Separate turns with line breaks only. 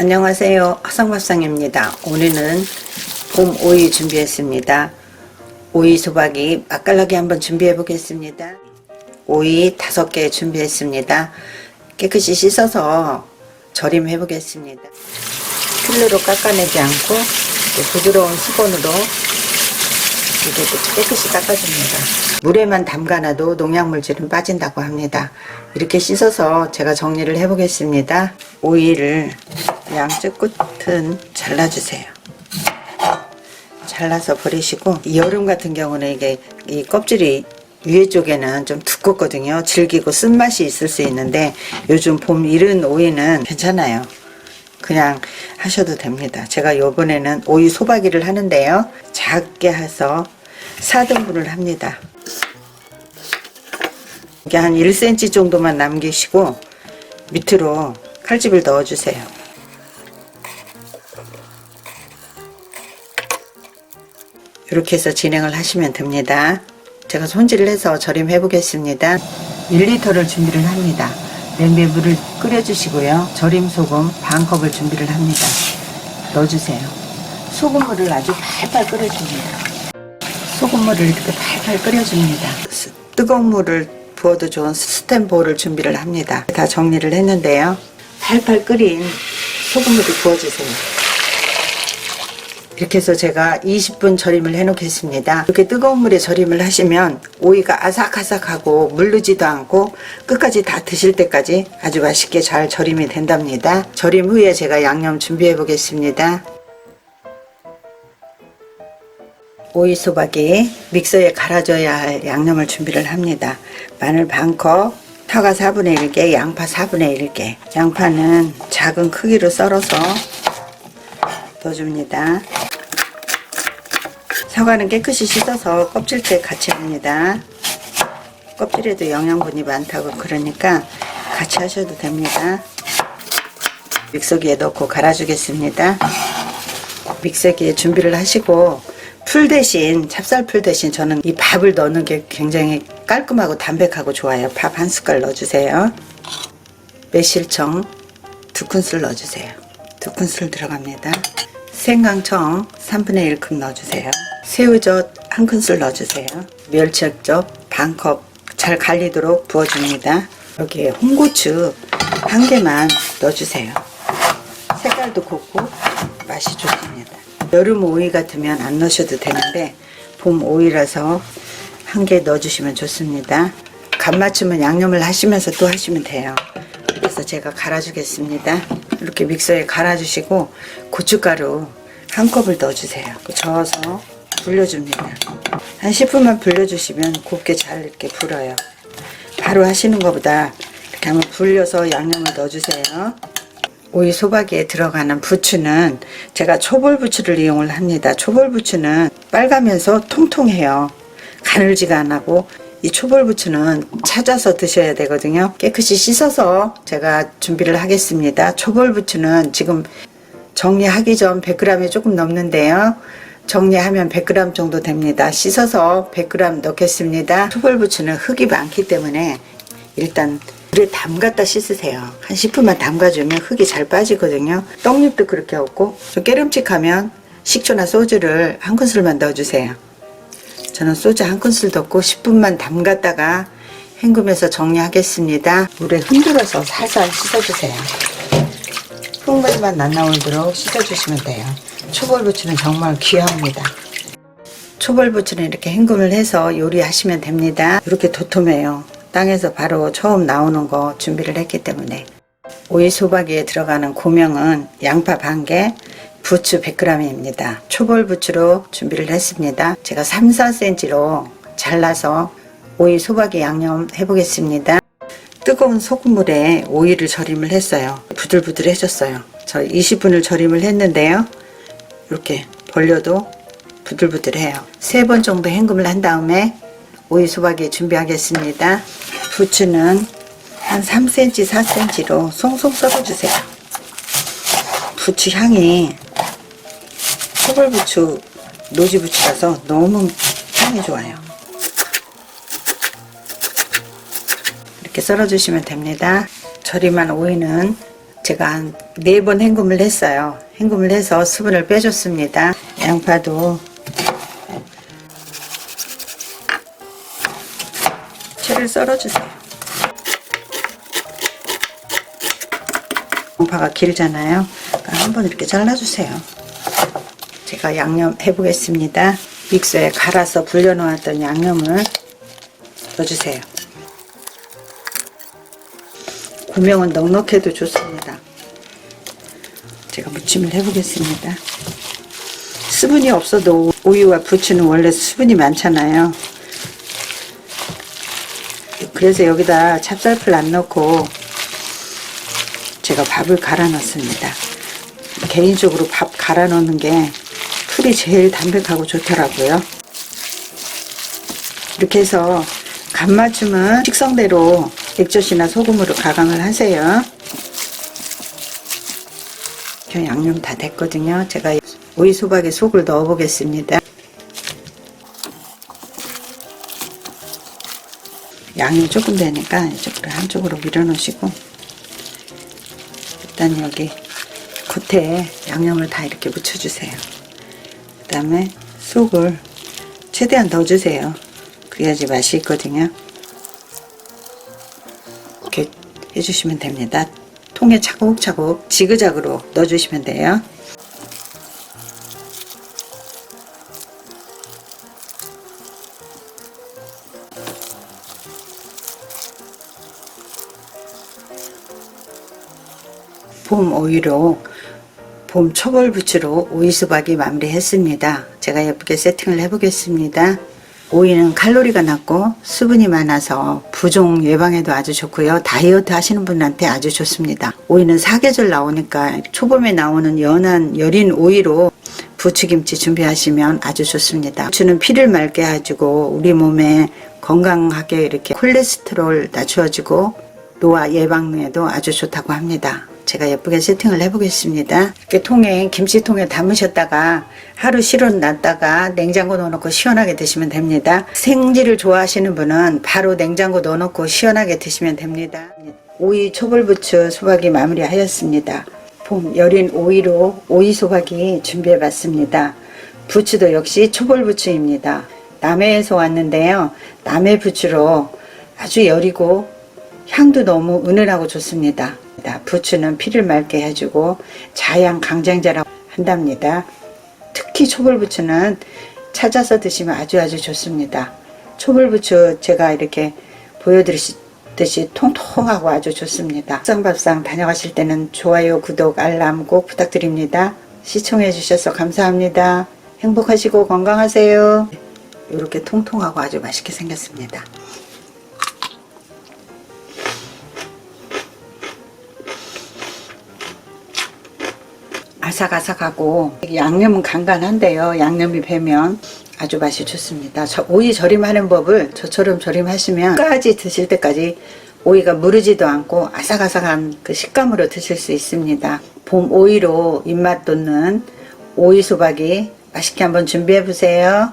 안녕하세요. 화성밥상입니다. 오늘은 봄 오이 준비했습니다. 오이 소박이 맛깔나게 한번 준비해 보겠습니다. 오이 다섯 개 준비했습니다. 깨끗이 씻어서 절임해 보겠습니다. 필러로 깎아내지 않고 또 부드러운 수건으로 이렇게 깨끗이 닦아줍니다. 물에만 담가놔도 농약물질은 빠진다고 합니다. 이렇게 씻어서 제가 정리를 해 보겠습니다. 오이를 양쪽 끝은 잘라주세요. 잘라서 버리시고 이 여름 같은 경우는 이게 이 껍질이 위에 쪽에는 좀 두껍거든요. 질기고 쓴맛이 있을 수 있는데 요즘 봄 이른 오이는 괜찮아요. 그냥 하셔도 됩니다. 제가 요번에는 오이 소박이를 하는데요. 작게 해서 4등분을 합니다. 이게 한 1cm 정도만 남기시고 밑으로 칼집을 넣어주세요. 이렇게 해서 진행을 하시면 됩니다. 제가 손질을 해서 절임해 보겠습니다. 1리터를 준비를 합니다. 냄비에 물을 끓여주시고요. 절임 소금 반 컵을 준비를 합니다. 넣어주세요. 소금물을 아주 팔팔 끓여줍니다. 소금물을 이렇게 팔팔 끓여줍니다. 스- 뜨거운 물을 부어도 좋은 스텐볼을 준비를 합니다. 다 정리를 했는데요. 팔팔 끓인 소금물을 부어주세요. 이렇게 해서 제가 20분 절임을 해 놓겠습니다. 이렇게 뜨거운 물에 절임을 하시면 오이가 아삭아삭하고 물르지도 않고 끝까지 다 드실 때까지 아주 맛있게 잘 절임이 된답니다. 절임 후에 제가 양념 준비해 보겠습니다. 오이 소박이 믹서에 갈아줘야 할 양념을 준비를 합니다. 마늘 반컵, 사과 4분의 1개, 양파 4분의 1개. 양파는 작은 크기로 썰어서 넣어줍니다. 사과는 깨끗이 씻어서 껍질째 같이 합니다. 껍질에도 영양분이 많다고 그러니까 같이 하셔도 됩니다. 믹서기에 넣고 갈아주겠습니다. 믹서기에 준비를 하시고 풀 대신 찹쌀풀 대신 저는 이 밥을 넣는 게 굉장히 깔끔하고 담백하고 좋아요. 밥 한 숟갈 넣어주세요. 매실청 두 큰술 넣어주세요. 두 큰술 들어갑니다. 생강청 3분의 1컵 넣어주세요. 새우젓 한 큰술 넣어주세요. 멸치액젓 반 컵 잘 갈리도록 부어줍니다. 여기에 홍고추 한 개만 넣어주세요. 색깔도 곱고 맛이 좋습니다. 여름 오이 같으면 안 넣으셔도 되는데 봄 오이라서 한 개 넣어주시면 좋습니다. 간 맞추면 양념을 하시면서 또 하시면 돼요. 그래서 제가 갈아주겠습니다. 이렇게 믹서에 갈아주시고 고춧가루 한 컵을 넣어주세요. 그 저어서 불려줍니다. 한 10분만 불려주시면 곱게 잘 이렇게 불어요. 바로 하시는 것보다 이렇게 한번 불려서 양념을 넣어주세요. 오이 소박이에 들어가는 부추는 제가 초벌 부추를 이용을 합니다. 초벌 부추는 빨가면서 통통해요. 가늘지가 안 하고 이 초벌 부추는 찾아서 드셔야 되거든요. 깨끗이 씻어서 제가 준비를 하겠습니다. 초벌 부추는 지금 정리하기 전 100g이 조금 넘는데요. 정리하면 100g 정도 됩니다. 씻어서 100g 넣겠습니다. 초벌 부추는 흙이 많기 때문에 일단 물에 담갔다 씻으세요. 한 10분만 담가주면 흙이 잘 빠지거든요. 떡잎도 그렇게 없고 좀 깨름칙하면 식초나 소주를 한 큰술만 넣어주세요. 저는 소주 한 큰술 넣고 10분만 담갔다가 헹구면서 정리하겠습니다. 물에 흔들어서 살살 씻어주세요. 흙물만 안 나오도록 씻어주시면 돼요. 초벌부추는 정말 귀합니다. 초벌부추는 이렇게 헹굼을 해서 요리하시면 됩니다. 이렇게 도톰해요. 땅에서 바로 처음 나오는 거 준비를 했기 때문에 오이 소박이에 들어가는 고명은 양파 반 개, 부추 100g입니다. 초벌 부추로 준비를 했습니다. 제가 3, 4cm로 잘라서 오이 소박이 양념 해보겠습니다. 뜨거운 소금물에 오이를 절임을 했어요. 부들부들해졌어요. 저 20분을 절임을 했는데요. 이렇게 벌려도 부들부들해요. 세 번 정도 헹굼을 한 다음에 오이 소박이 준비하겠습니다. 부추는 한 3cm, 4cm로 송송 썰어주세요. 부추 향이 소벌부추, 노지부추라서 너무 향이 좋아요. 이렇게 썰어주시면 됩니다. 절임한 오이는 제가 한네번 헹굼을 했어요. 헹굼을 해서 수분을 빼줬습니다. 양파도 채를 썰어주세요. 양파가 길잖아요. 그러니까 한번 이렇게 잘라주세요. 제가 양념 해보겠습니다. 믹서에 갈아서 불려놓았던 양념을 넣어주세요. 고명은 넉넉해도 좋습니다. 제가 무침을 해보겠습니다. 수분이 없어도 우유와 부추는 원래 수분이 많잖아요. 그래서 여기다 찹쌀풀 안 넣고 제가 밥을 갈아 넣습니다. 개인적으로 밥 갈아 넣는 게 풀이 제일 담백하고 좋더라고요. 이렇게 해서 간 맞춤은 식성대로 액젓이나 소금으로 가강을 하세요. 저 양념 다 됐거든요. 제가 오이 소박에 속을 넣어 보겠습니다. 양이 조금 되니까 이쪽으로 한쪽으로 밀어 놓으시고 일단 여기 겉에 양념을 다 이렇게 묻혀주세요. 그 다음에 속을 최대한 넣어주세요. 그래야지 맛이 있거든요. 이렇게 해주시면 됩니다. 통에 차곡차곡 지그작으로 넣어주시면 돼요. 봄 오이로 봄 초벌 부추로 오이 수박이 마무리했습니다. 제가 예쁘게 세팅을 해보겠습니다. 오이는 칼로리가 낮고 수분이 많아서 부종 예방에도 아주 좋고요. 다이어트 하시는 분한테 아주 좋습니다. 오이는 사계절 나오니까 초봄에 나오는 연한 여린 오이로 부추김치 준비하시면 아주 좋습니다. 부추는 피를 맑게 해주고 우리 몸에 건강하게 이렇게 콜레스테롤 낮추어주고 노화 예방에도 아주 좋다고 합니다. 제가 예쁘게 세팅을 해보겠습니다. 이렇게 통에 김치통에 담으셨다가 하루 실어 놨다가 냉장고 넣어놓고 시원하게 드시면 됩니다. 생지를 좋아하시는 분은 바로 냉장고 넣어놓고 시원하게 드시면 됩니다. 오이 초벌부추 소박이 마무리하였습니다. 봄 여린 오이로 오이 소박이 준비해봤습니다. 부추도 역시 초벌부추입니다. 남해에서 왔는데요. 남해 부추로 아주 여리고 향도 너무 은은하고 좋습 니다. 부추는 피를 맑게 해주고 자양 강장제라고 한답니다. 특히 초벌부추는 찾아서 드시면 아주 아주 좋습니다. 초벌부추 제가 이렇게 보여드리듯이 통통하고 아주 좋습니다. 쌍밥상 다녀가실 때는 좋아요, 구독, 알람 꼭 부탁드립니다. 시청해 주셔서 감사합니다. 행복하시고 건강하세요. 이렇게 통통하고 아주 맛있게 생겼습니다. 아삭아삭하고 양념은 간간한데요. 양념이 배면 아주 맛이 좋습니다. 저 오이 절임하는 법을 저처럼 절임하시면 끝까지 드실 때까지 오이가 무르지도 않고 아삭아삭한 그 식감으로 드실 수 있습니다. 봄 오이로 입맛 돋는 오이 소박이 맛있게 한번 준비해 보세요.